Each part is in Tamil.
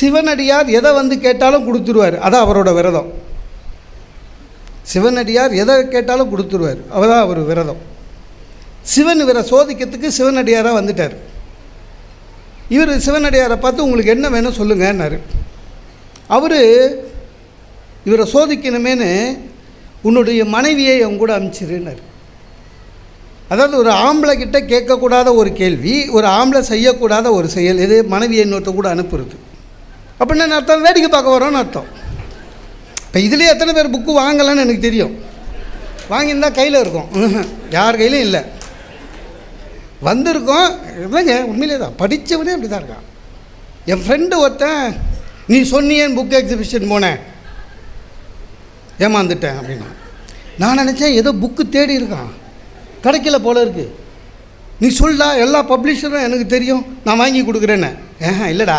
சிவனடியார் எதை வந்து கேட்டாலும் கொடுத்துருவார். அதான் அவரோட விரதம். சிவனடியார் எதை கேட்டாலும் கொடுத்துருவார். அவதான் அவர் விரதம். சிவன் இவரை சோதிக்கிறதுக்கு சிவனடியாராக வந்துட்டார். இவர் சிவனடியாரை பார்த்து உங்களுக்கு என்ன வேணும் சொல்லுங்கன்னாரு. அவர் இவரை சோதிக்கணுமேனு உன்னுடைய மனைவியை அவங்க கூட அனுப்பிச்சிருன்னாரு அதாவது ஒரு ஆம்பளை கிட்ட கேட்கக்கூடாத ஒரு கேள்வி ஒரு ஆம்பளை செய்யக்கூடாத ஒரு செயல் எது மனைவியை இன்னொருத்த கூட அனுப்புறது. அப்படின்னா என்ன அர்த்தம்? வேடிக்கை பார்க்க வரோன்னு அர்த்தம். இப்போ இதுலேயே எத்தனை பேர் புக்கு வாங்கலைன்னு எனக்கு தெரியும். வாங்கியிருந்தால் கையில் இருக்கும். யார் கையிலையும் இல்லை. வந்திருக்கோம். இல்லைங்க உண்மையிலே தான் படித்தவனே அப்படி தான் இருக்கான். என் ஃப்ரெண்டு ஒருத்தன் நீ சொன்னியேன் புக் எக்ஸிபிஷன் போனேன். ஏமாந்துட்டேன் அப்படின்னா நான் நினச்சேன் ஏதோ புக்கு தேடி இருக்கான். கிடைக்கல போல இருக்குது நீ சொல்லா எல்லா பப்ளிஷரும் எனக்கு தெரியும். நான் வாங்கி கொடுக்குறேன்னு. ஏஹா இல்லைடா.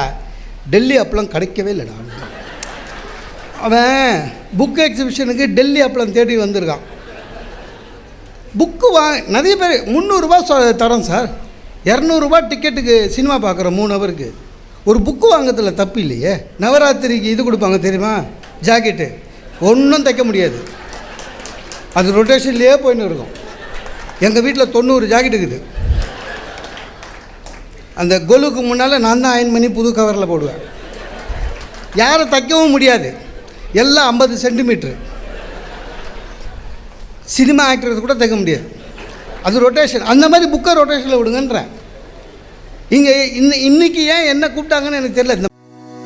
டெல்லி அப்பளம் கிடைக்கவே இல்லைடா. அவன் புக் எக்ஸிபிஷனுக்கு டெல்லி அப்பளம் தேடி வந்திருக்கான். புக்கு வா நிறைய பேர் முந்நூறுரூவா சொ தரோம் சார். இரநூறுபா டிக்கெட்டுக்கு சினிமா பார்க்குற மூணு ஹவருக்கு ஒரு புக்கு வாங்கறதுல தப்பு இல்லையே. நவராத்திரிக்கு இது கொடுப்பாங்க தெரியுமா? ஜாக்கெட்டு ஒன்றும் தைக்க முடியாது. அது ரொட்டேஷன்லேயே போயின்னு இருக்கும். எங்கள் வீட்டில் தொண்ணூறு ஜாக்கெட் இருக்குது. அந்த கொலுக்கு முன்னால் நான் தான் அயன் பண்ணி புது கவரில் போடுவேன். யாரை தைக்கவும் முடியாது. எல்லாம் ஐம்பது சென்டிமீட்ரு சினிமா ஆக்டர்ஸ் கூட தைக்க முடியாது. அது ரொட்டேஷன் அந்த மாதிரி புக்கை ரொட்டேஷனில் விடுங்கன்றேன். இங்கே இன்ன இன்னைக்கு ஏன் என்ன கூப்பிட்டாங்கன்னு எனக்கு தெரியல. இந்த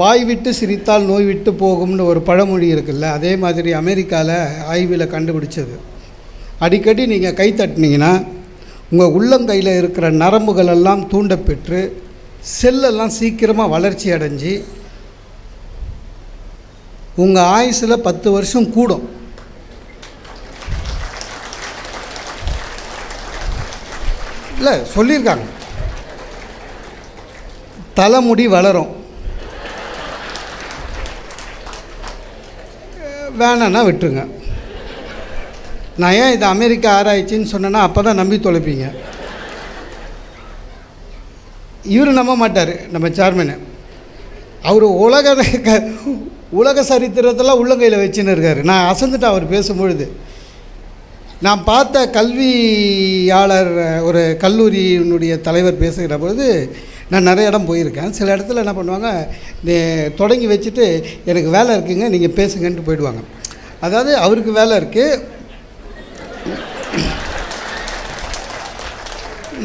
வாய் விட்டு சிரித்தால் நோய் விட்டு போகும்னு ஒரு பழமொழி இருக்குல்ல அதே மாதிரி அமெரிக்காவில் ஆய்வில் கண்டுபிடிச்சது. அடிக்கடி நீங்கள் கை தட்டினீங்கன்னா உங்கள் உள்ளங்கையில் இருக்கிற நரம்புகள் எல்லாம் தூண்டப்பெற்று செல்லெல்லாம் சீக்கிரமாக வளர்ச்சி அடைஞ்சு உங்கள் ஆயுசில் பத்து வருஷம் கூடும். இல்லை சொல்லியிருக்காங்க. தலைமுடி வளரும். வேணான்னா விட்டுருங்க. நான் ஏன் இது அமெரிக்கா ஆராய்ச்சின்னு சொன்னேன்னா அப்போ தான் நம்பி தொலைப்பீங்க. இவர் நம்ப மாட்டார் நம்ம சேர்மனு அவர் உலக உலக சரித்திரத்தெல்லாம் உள்ளங்கையில் வச்சுன்னு இருக்கார். நான் அசந்துட்டேன் அவர் பேசும்பொழுது. நான் பார்த்த கல்வியாளர் ஒரு கல்லூரியினுடைய தலைவர் பேசுகிற பொழுது நான் நிறைய இடம் போயிருக்கேன். சில இடத்துல என்ன பண்ணுவாங்க தொடங்கி வச்சுட்டு எனக்கு வேலை இருக்குங்க நீங்கள் பேசுங்கன்ட்டு போயிடுவாங்க. அதாவது அவருக்கு வேலை இருக்குது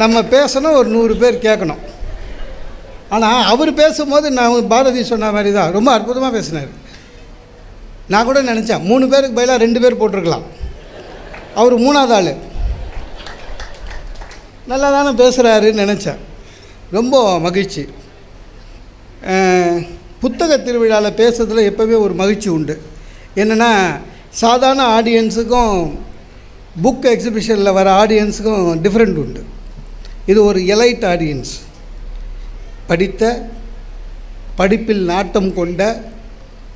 நம்ம பேசணும் ஒரு நூறு பேர் கேட்கணும். ஆனால் அவர் பேசும்போது நான் பாரதி சொன்ன மாதிரி தான் ரொம்ப அற்புதமாக பேசினார். நான் கூட நினச்சேன் மூணு பேருக்கு பதிலாக ரெண்டு பேர் போட்டிருக்கலாம். அவர் மூணாவது ஆள். நல்லா தானே பேசுகிறாருன்னு நினச்சேன். ரொம்ப மகிழ்ச்சி. புத்தக திருவிழாவில் பேசுறதுல எப்போவுமே ஒரு மகிழ்ச்சி உண்டு. என்னென்னா சாதாரண ஆடியன்ஸுக்கும் புக் எக்ஸிபிஷனில் வர ஆடியன்ஸுக்கும் டிஃப்ரெண்ட் உண்டு. இது ஒரு எலைட் ஆடியன்ஸ் படித்த படிப்பில் நாட்டம் கொண்ட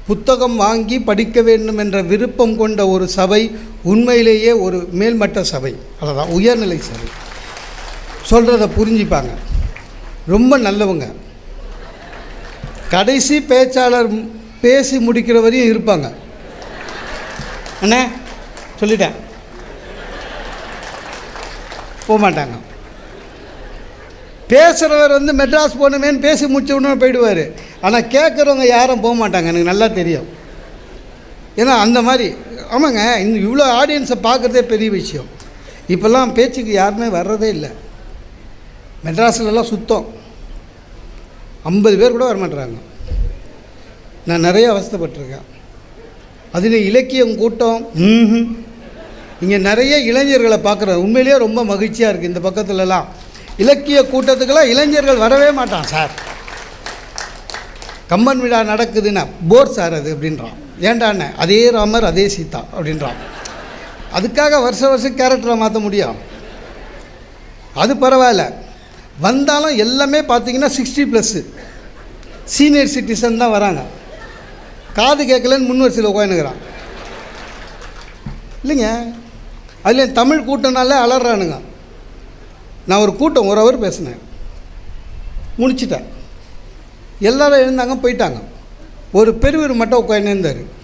புத்தகம் வாங்கி படிக்க வேண்டும் என்ற விருப்பம் கொண்ட ஒரு சபை உண்மையிலேயே ஒரு மேல்மட்ட சபை. அதுதான் உயர்நிலை சபை. சொல்கிறத புரிஞ்சுப்பாங்க. ரொம்ப நல்லவங்க. கடைசி பேச்சாளர் பேசி முடிக்கிற வரையும் இருப்பாங்க. அண்ணே சொல்லிட்டேன். போக மாட்டாங்க பேசுகிறவர் வந்து மெட்ராஸ் போகணுமேன்னு பேசி முடிச்ச உடனே போயிடுவார். ஆனால் கேட்குறவங்க யாரும் போக மாட்டாங்க எனக்கு நல்லா தெரியும். ஏன்னா அந்த மாதிரி ஆமாங்க இந்த இவ்வளோ ஆடியன்ஸை பார்க்குறதே பெரிய விஷயம். இப்போல்லாம் பேச்சுக்கு யாருமே வர்றதே இல்லை. மெட்ராஸ்லலாம் சுத்தம். ஐம்பது பேர் கூட வரமாட்டுறாங்க நான் நிறைய அவஸ்தைப்பட்டிருக்கேன். அதில் இலக்கியம் கூட்டம் இங்கே நிறைய இளைஞர்களை பார்க்குறேன். உண்மையிலேயே ரொம்ப மகிழ்ச்சியாக இருக்குது இந்த பக்கத்துலலாம். இலக்கிய கூட்டத்துக்கெல்லாம் இளைஞர்கள் வரவே மாட்டான் சார். கம்பன் விழா நடக்குதுன்னா போர் சார் அது அப்படின்றான். ஏன்டாண்ணே அதே ராமர் அதே சீதா அப்படின்றான். அதுக்காக வருஷ வருஷம் கேரக்டரை மாற்ற முடியும். அது பரவாயில்ல. வந்தாலும் எல்லாமே பார்த்தீங்கன்னா சிக்ஸ்டி ப்ளஸ்ஸு சீனியர் சிட்டிசன் தான் வராங்க. காது கேட்கலன்னு முன் வரிசையில் உட்காந்துக்கிறான் இல்லைங்க. அதில் தமிழ் கூட்டம்னாலே அலறானுங்க. நான் ஒரு கூட்டம் ஒரு ஹவர் பேசினேன். முடிச்சிட்டேன். எல்லோரும் எழுந்தாங்க போயிட்டாங்க. ஒரு பெரியவர் மட்டும் உட்காந்து இருந்தார்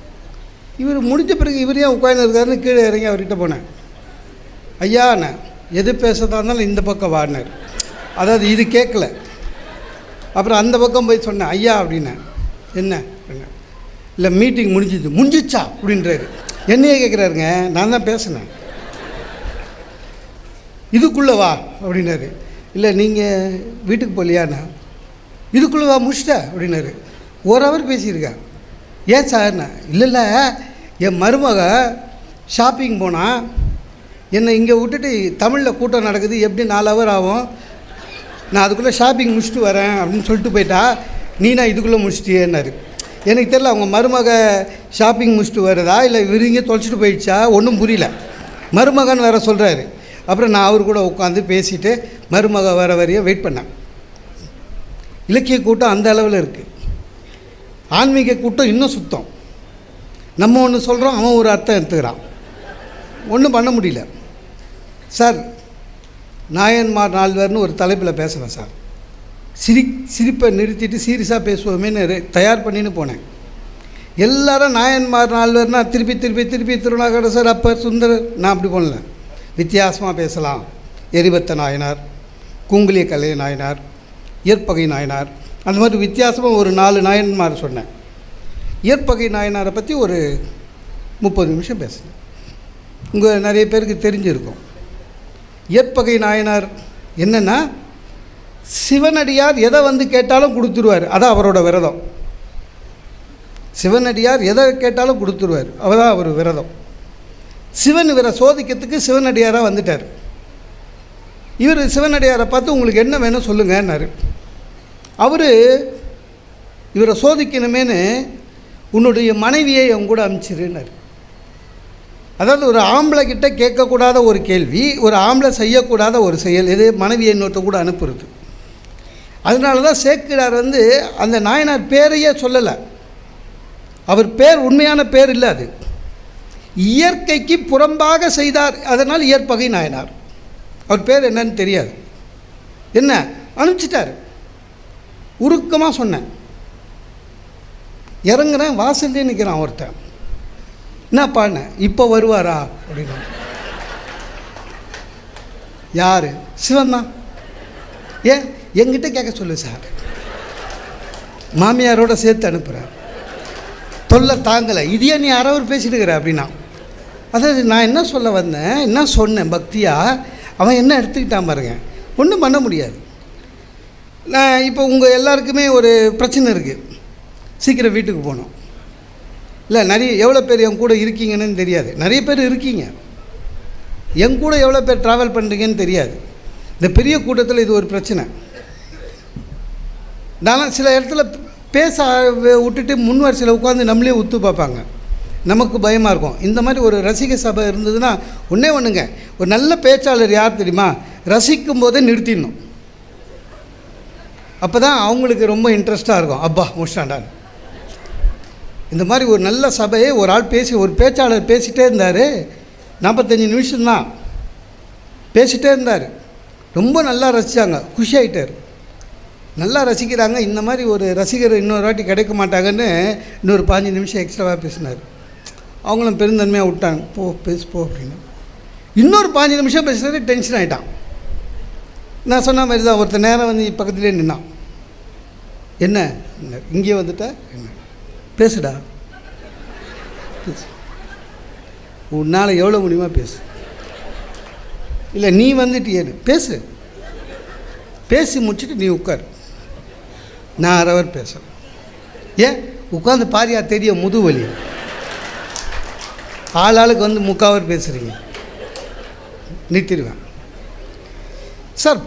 இவர் முடிஞ்ச பிறகு இவர் ஏன் உட்காந்து இருக்காருன்னு கீழே இறங்கி அவர்கிட்ட போனேன். ஐயா நான் எது பேசுறதா இருந்தாலும் இந்த பக்கம் வாடினார் அதாவது இது கேட்கல. அப்புறம் அந்த பக்கம் போய் சொன்னேன் ஐயா அப்படின்னேன் என்ன? அப்படின்னேன் இல்லை மீட்டிங் முடிஞ்சிது. முடிஞ்சிச்சா? அப்படின்றாரு. என்னையே கேட்குறாருங்க நான் தான் பேசினேன். இதுக்குள்ளே வா அப்படின்னாரு. இல்லை நீங்கள் வீட்டுக்கு போகலையாண்ணா இதுக்குள்ளே வா முடிச்சிட்ட அப்படின்னாரு. ஒரு ஹவர் பேசியிருக்கேன் ஏன் சார்ண்ணா இல்லை இல்லை. என் மருமக ஷாப்பிங் போனால் என்னை இங்கே விட்டுட்டு தமிழில் கூட்டம் நடக்குது. எப்படி நாலு ஹவர் ஆகும்? நான் அதுக்குள்ளே ஷாப்பிங் முடிச்சுட்டு வரேன் அப்படின்னு சொல்லிட்டு போயிட்டா நீ நான் இதுக்குள்ளே முடிச்சிட்டியேன்னாரு. எனக்கு தெரியல அவங்க மருமக ஷாப்பிங் முடிச்சுட்டு வருதா இல்லை விருங்க தொலைச்சிட்டு போயிடுச்சா? ஒன்றும் புரியல. மருமகன் வேறு சொல்கிறாரு அப்புறம் நான் அவர் கூட உட்காந்து பேசிட்டு மருமக வர வரைய வெயிட் பண்ணேன். இலக்கிய கூட்டம் அந்த அளவில் இருக்குது ஆன்மீக கூட்டம் இன்னும் சுத்தம். நம்ம ஒன்று சொல்கிறோம் அவன் ஒரு அர்த்தம் எடுத்துக்கிறான். ஒன்றும் பண்ண முடியல. சார் நாயன்மார் நால்வர்னு ஒரு தலைப்பில் பேசுகிறேன் சார். சிரி சிரிப்பை நிறுத்திட்டு சீரியஸாக பேசுவோமேன்னு தயார் பண்ணின்னு போனேன். எல்லாரும் நாயன்மார் நால்வர்னா திருப்பி திருப்பி திருப்பி திருநாகரசர் அப்பர் சுந்தரர் நான் அப்படி பண்ணல வித்தியாசமாக பேசலாம். எரிபத்த நாயனார் கூங்குளிய கலை நாயனார் இயற்பகை நாயனார். அந்த மாதிரி வித்தியாசமாக ஒரு நாலு நாயன்மார் சொன்னேன். இயற்பகை நாயனாரை பற்றி ஒரு முப்பது நிமிஷம் பேசினேன். உங்கள் நிறைய பேருக்கு தெரிஞ்சிருக்கும். இயற்பகை நாயனார் என்னென்னா சிவனடியார் எதை வந்து கேட்டாலும் கொடுத்துருவார். அதான் அவரோட விரதம். சிவனடியார் எதை கேட்டாலும் கொடுத்துருவார். அவதான் அவர் விரதம். சிவன் இவரை சோதிக்கிறதுக்கு சிவனடியாராக வந்துட்டார். இவர் சிவனடியாரை பார்த்து உங்களுக்கு என்ன வேணும் சொல்லுங்கன்னாரு. அவர் இவரை சோதிக்கணுமேனு உன்னுடைய மனைவியை என் கூட அனுப்பிச்சிருன்னாரு அதாவது ஒரு ஆம்பளை கிட்ட கேட்கக்கூடாத ஒரு கேள்வி ஒரு ஆம்பளை செய்யக்கூடாத ஒரு செயல் இது மனைவியை இன்னொருத்த கூட அனுப்புறது. அதனால தான் சேக்கிடார் வந்து அந்த நாயனார் பேரையே சொல்லலை. அவர் பேர் உண்மையான பேர் இல்லை அது. இயற்கைக்கு புறம்பாக செய்தார் அதனால் இயற்பகை நாயனார். அவர் பேர் என்னன்னு தெரியாது. என்ன? அனுப்பிச்சிட்டார். உருக்கமாக சொன்னேன். இறங்குறேன் வாசல்லே நிற்கிறான் ஒருத்தன். என்னப்பாண்ண இப்போ வருவாரா? அப்படின்னா. யார்? சிவன் தான் ஏன்? என்கிட்ட கேட்க சொல்லு சார். மாமியாரோட சேர்த்து அனுப்புகிறேன் தொல்லை தாங்கலை. இதையே நீ யாராவது பேசிட்டு இருக்கிற அப்படின்னா. அதாவது நான் என்ன சொல்ல வந்தேன்? என்ன சொன்னேன்? பக்தியாக அவன் என்ன எடுத்துக்கிட்டான் பாருங்க. ஒன்றும் பண்ண முடியாது. நான் இப்போ உங்கள் எல்லாருக்குமே ஒரு பிரச்சனை இருக்குது சீக்கிரம் வீட்டுக்கு போகணும். இல்லை நிறைய எவ்வளோ பேர் என் கூட இருக்கீங்கன்னு தெரியாது. நிறைய பேர் இருக்கீங்க. என் கூட எவ்வளோ பேர் ட்ராவல் பண்ணுறீங்கன்னு தெரியாது. இந்த பெரிய கூட்டத்தில் இது ஒரு பிரச்சனை. நான் சில இடத்துல பேச விட்டுட்டு முன் வரிசையில் உட்காந்து நம்மளே உத்து பார்ப்பாங்க. நமக்கு பயமாக இருக்கும். இந்த மாதிரி ஒரு ரசிக சபை இருந்ததுன்னா ஒன்றே ஒன்றுங்க ஒரு நல்ல பேச்சாளர் யார் தெரியுமா? ரசிக்கும் போதே நிறுத்திடணும். அப்போ தான் அவங்களுக்கு ரொம்ப இன்ட்ரெஸ்ட்டாக இருக்கும். அப்பா முடிச்சாண்டான்னு இந்த மாதிரி ஒரு நல்ல சபையை ஒரு ஆள் பேசி ஒரு பேச்சாளர் பேசிகிட்டே இருந்தார். நாற்பத்தஞ்சு நிமிஷம்தான் பேசிகிட்டே இருந்தார். ரொம்ப நல்லா ரசித்தாங்க குஷி ஆகிட்டார் நல்லா ரசிக்கிறாங்க. இந்த மாதிரி ஒரு ரசிகர் இன்னொரு வாட்டி கிடைக்க மாட்டாங்கன்னு இன்னொரு பாஞ்சு நிமிஷம் எக்ஸ்ட்ராவாக பேசினார். அவங்களும் பெருந்தன்மையாக விட்டாங்க. போ பேசு போ அப்படின்னு. இன்னொரு பாஞ்சு நிமிஷம் பேசினாரு டென்ஷன் ஆகிட்டான் நான் சொன்ன மாதிரி தான் ஒருத்தர் நேரம் வந்து பக்கத்துலேயே நின்னான். என்ன? இங்கே வந்துட்ட? என்ன? பேசுடா. பேசு. உன்னால் எவ்வளோ முடியுமா பேசு. இல்லை நீ வந்துட்டியேன்னு பேசு. பேசி முடிச்சுட்டு நீ உட்கார். நான் அரவர் பேசுகிறேன் ஏன்? உட்காந்து பாரியா தெரியும் முதுவலி ஆள் ஆளுக்கு வந்து முக்காவர் பேசுகிறீங்க நிறுத்திடுவேன். சார்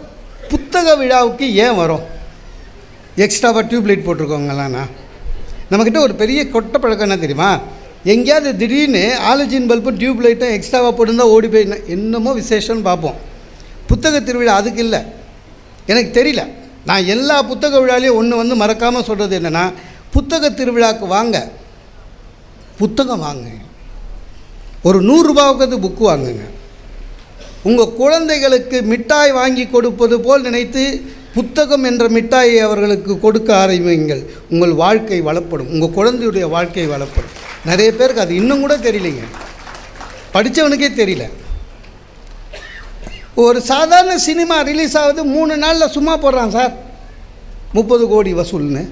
புத்தக விழாவுக்கு ஏன் வரும்? எக்ஸ்ட்ராவாக டியூப்லைட் போட்டிருக்கோங்களாண்ணா நம்மக்கிட்ட ஒரு பெரிய கொட்ட பழக்கம் என்ன தெரியுமா? எங்கேயாவது திடீர்னு ஆலஜின் பல்பும் டியூப் லைட்டும் எக்ஸ்ட்ராவாக போட்டுருந்தா ஓடி போய் என்னமோ விசேஷம்னு பார்ப்போம். புத்தக திருவிழா அதுக்கு இல்லை. எனக்கு தெரியல. நான் எல்லா புத்தக விழாலையும் ஒன்று வந்து மறக்காமல் சொல்கிறது என்னென்னா புத்தக திருவிழாவுக்கு வாங்க புத்தகம் வாங்க ஒரு நூறுரூபாவுக்கு புக்கு வாங்குங்க. உங்கள் குழந்தைகளுக்கு மிட்டாய் வாங்கி கொடுப்பது போல் நினைத்து புத்தகம் என்ற மிட்டாயை அவர்களுக்கு கொடுக்க ஆரம்பிங்கள் உங்கள் வாழ்க்கை வளப்படும். உங்கள் குழந்தையுடைய வாழ்க்கை வளப்படும். நிறைய பேருக்கு அது இன்னும் கூட தெரியலைங்க. படித்தவனுக்கே தெரியல. ஒரு சாதாரண சினிமா ரிலீஸ் ஆகுது மூணு நாளில் சும்மா போடுறான் சார். முப்பது கோடி வசூல்னு.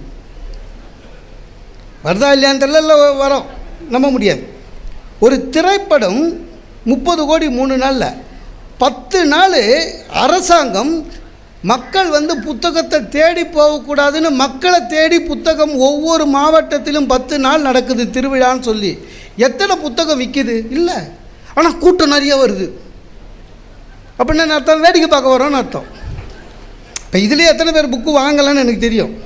வருதா இல்லையான்னு தெரியல வரோம். நம்ப முடியாது. ஒரு திரைப்படம் முப்பது கோடி மூணு நாளில். பத்து நாள் அரசாங்கம் மக்கள் வந்து புத்தகத்தை தேடி போகக்கூடாதுன்னு மக்களை தேடி புத்தகம் ஒவ்வொரு மாவட்டத்திலும் பத்து நாள் நடக்குது திருவிழான்னு சொல்லி. எத்தனை புத்தகம் விற்கிது இல்லை. ஆனால் கூட்டம் நிறைய வருது. அப்படின்னா என்ன அர்த்தம்? வேடிக்கை பார்க்க வரோன்னு அர்த்தம். இப்போ இதுலேயே எத்தனை பேர் புக்கு வாங்கலைன்னு எனக்கு தெரியும்.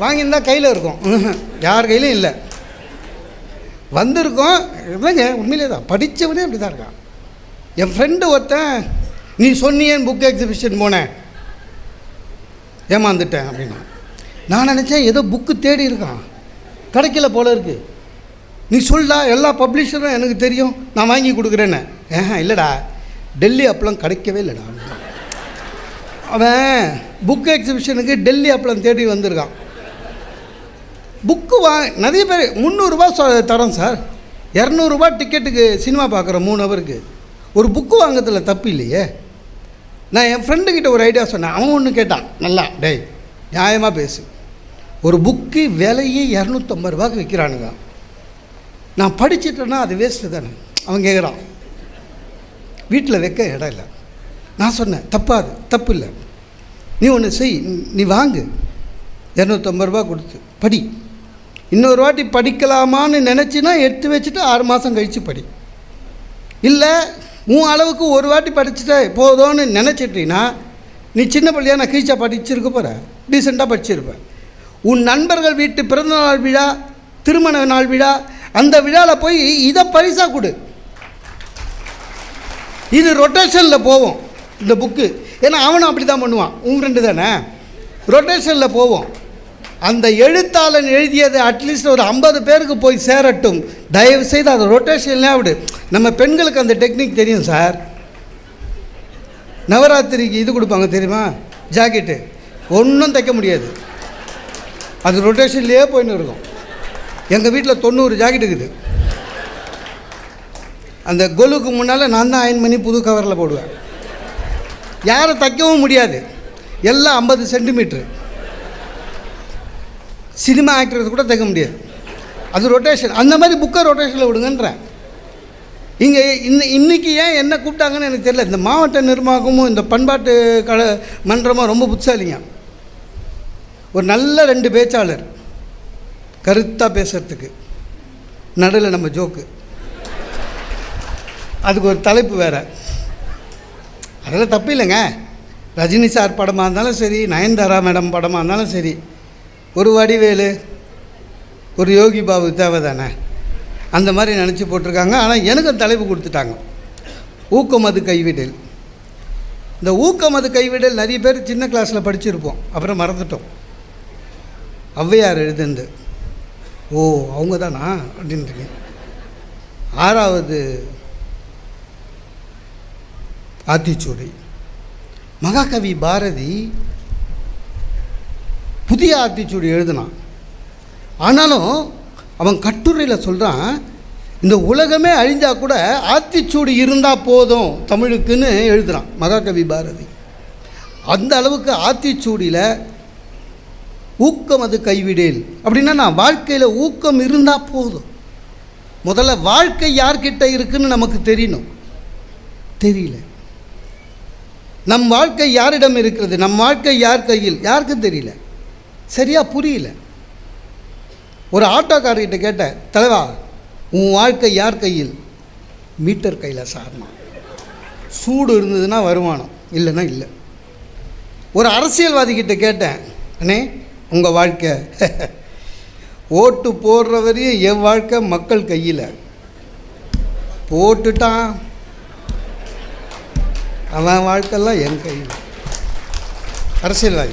வாங்கியிருந்தால் கையில் இருக்கும். யார் கையிலும் இல்லை. வந்திருக்கோம். இல்லைங்க உண்மையிலே தான். படித்தவனே அப்படி தான் இருக்கான். என் ஃப்ரெண்டு ஒருத்தன் நீ சொன்னியேன் புக் எக்ஸிபிஷன் போனேன். ஏமாந்துட்டேன் அப்படின்னா. நான் நினச்சேன் ஏதோ புக்கு தேடி இருக்கான். கிடைக்கல போல இருக்குது நீ சொல்லா எல்லா பப்ளிஷரும் எனக்கு தெரியும் நான் வாங்கி கொடுக்குறேன்னு. ஏஹா இல்லைடா. டெல்லி அப்பளம் கிடைக்கவே இல்லைடா. அவன் புக் எக்ஸிபிஷனுக்கு டெல்லி அப்பளம் தேடி வந்திருக்கான். புக்கு வா நிறைய பேர் முந்நூறுரூபா சொ தரோம் சார். இரநூறுபா டிக்கெட்டுக்கு சினிமா பார்க்குறோம் மூணு ஹவருக்கு ஒரு புக்கு வாங்குறதுல தப்பு இல்லையே. நான் என் ஃப்ரெண்டுக்கிட்ட ஒரு ஐடியா சொன்னேன். அவன் ஒன்று கேட்டான். நல்லா டேய் நியாயமாக பேசு. ஒரு புக்கு விலையே இரநூத்தம்பது ரூபாய்க்கு விற்கிறானுங்க நான் படிச்சுட்டேன்னா அது வேஸ்ட்டு தானே. அவன் கேட்குறான் வீட்டில் வைக்க இடம் இல்லை. நான் சொன்னேன் தப்பாது தப்பு இல்லை. நீ ஒன்று செய் நீ வாங்கு. இரநூத்தம்பது ரூபா கொடுத்து படி. இன்னொரு வாட்டி படிக்கலாமான்னு நினச்சின்னா எடுத்து வச்சுட்டு ஆறு மாதம் கழித்து படி. இல்லை உன் அளவுக்கு ஒரு வாட்டி படிச்சுட்டே போதும்னு நினச்சிட்டீங்கன்னா நீ சின்ன பிள்ளையா நான் கீச்சா படிச்சிருக்க போகிற டீசெண்டாக படிச்சிருப்பேன் உன் நண்பர்கள் வீட்டு பிறந்தநாள் விழா திருமண நாள் விழா அந்த விழாவில் போய் இதை பரிசாக கொடு. இது ரொட்டேஷனில் போவோம் இந்த புக்கு ஏன்னா அவனும் அப்படி தான் பண்ணுவான். உன் ரெண்டு தானே? ரொட்டேஷனில் போவோம். அந்த எழுத்தாளன் எழுதியது அட்லீஸ்ட் ஒரு ஐம்பது பேருக்கு போய் சேரட்டும். தயவு செய்து அதை ரொட்டேஷன்லேயே விடு. நம்ம பெண்களுக்கு அந்த டெக்னிக் தெரியும் சார் நவராத்திரிக்கு இது கொடுப்பாங்க தெரியுமா? ஜாக்கெட்டு ஒன்றும் தைக்க முடியாது. அது ரொட்டேஷன்லேயே போயின்னு இருக்கும். எங்கள் வீட்டில் தொண்ணூறு ஜாக்கெட் இருக்குது. அந்த கொலுக்கு முன்னால் நான் தான் அயன் பண்ணி புது கவரில் போடுவேன். யாரை தைக்கவும் முடியாது. எல்லாம் ஐம்பது சென்டிமீட்ரு சினிமா ஆக்டர்ஸ் கூட தைக்க முடியாது. அது ரொட்டேஷன் அந்த மாதிரி புக்கை ரொட்டேஷனில் விடுங்கன்றேன். இங்கே இன்ன இன்றைக்கி ஏன் என்ன கூப்பிட்டாங்கன்னு எனக்கு தெரியல. இந்த மாவட்ட நிர்வாகமும் இந்த பண்பாட்டு கல மன்றமும் ரொம்ப புத்தாலிங்க ஒரு நல்ல ரெண்டு பேச்சாளர். கருத்தாக பேசுகிறதுக்கு நடுவில் நம்ம ஜோக்கு. அதுக்கு ஒரு தலைப்பு வேறு. அதெல்லாம் தப்பு இல்லைங்க. ரஜினி சார் படமாக இருந்தாலும் சரி நயன்தாரா மேடம் படமாக இருந்தாலும் சரி. ஒரு வடிவேலு ஒரு யோகி பாபு தேவை தானே அந்த மாதிரி நினச்சி போட்டிருக்காங்க. ஆனால் எனக்கு தலைப்பு கொடுத்துட்டாங்க. ஊக்கமது கைவிடல். இந்த ஊக்கமது கைவிடல் நிறைய பேர் சின்ன கிளாஸில் படிச்சிருப்போம். அப்புறம் மறந்துட்டோம். ஔவையார் எழுதுந்து ஓ அவங்க தானா அப்படின்ட்டு. ஆறாவது ஆத்திச்சூடி. மகாகவி பாரதி புதிய ஆத்திச்சூடி எழுதினான். ஆனாலும் அவன் கட்டுரையில் சொல்கிறான் இந்த உலகமே அழிஞ்சால் கூட ஆத்திச்சூடி இருந்தால் போதும் தமிழுக்குன்னு எழுதுகிறான் மகாகவி பாரதி. அந்த அளவுக்கு ஆத்திச்சூடியில் ஊக்கம் அது கைவிடேல். அப்படின்னா நான் வாழ்க்கையில் ஊக்கம் இருந்தால் போதும். முதல்ல வாழ்க்கை யார்கிட்ட இருக்குன்னு நமக்கு தெரியணும். தெரியல. நம் வாழ்க்கை யாரிடம் இருக்கிறது? நம் வாழ்க்கை யார் கையில்? யாருக்கும் தெரியல. சரியாக புரியல. ஒரு ஆட்டோக்காரர்கிட்ட கேட்டேன் தலைவா உன் வாழ்க்கை யார் கையில்? மீட்டர் கையில் சார்னா சூடு இருந்ததுன்னா வருமானம் இல்லைன்னா இல்லை. ஒரு அரசியல்வாதிக்கிட்ட கேட்டேன் அண்ணே உங்கள் வாழ்க்கை? ஓட்டு போடுற வரையும் என் வாழ்க்கை மக்கள் கையில். போட்டுட்டான். அவன் வாழ்க்கைலாம் என் கையில். அரசியல்வாதி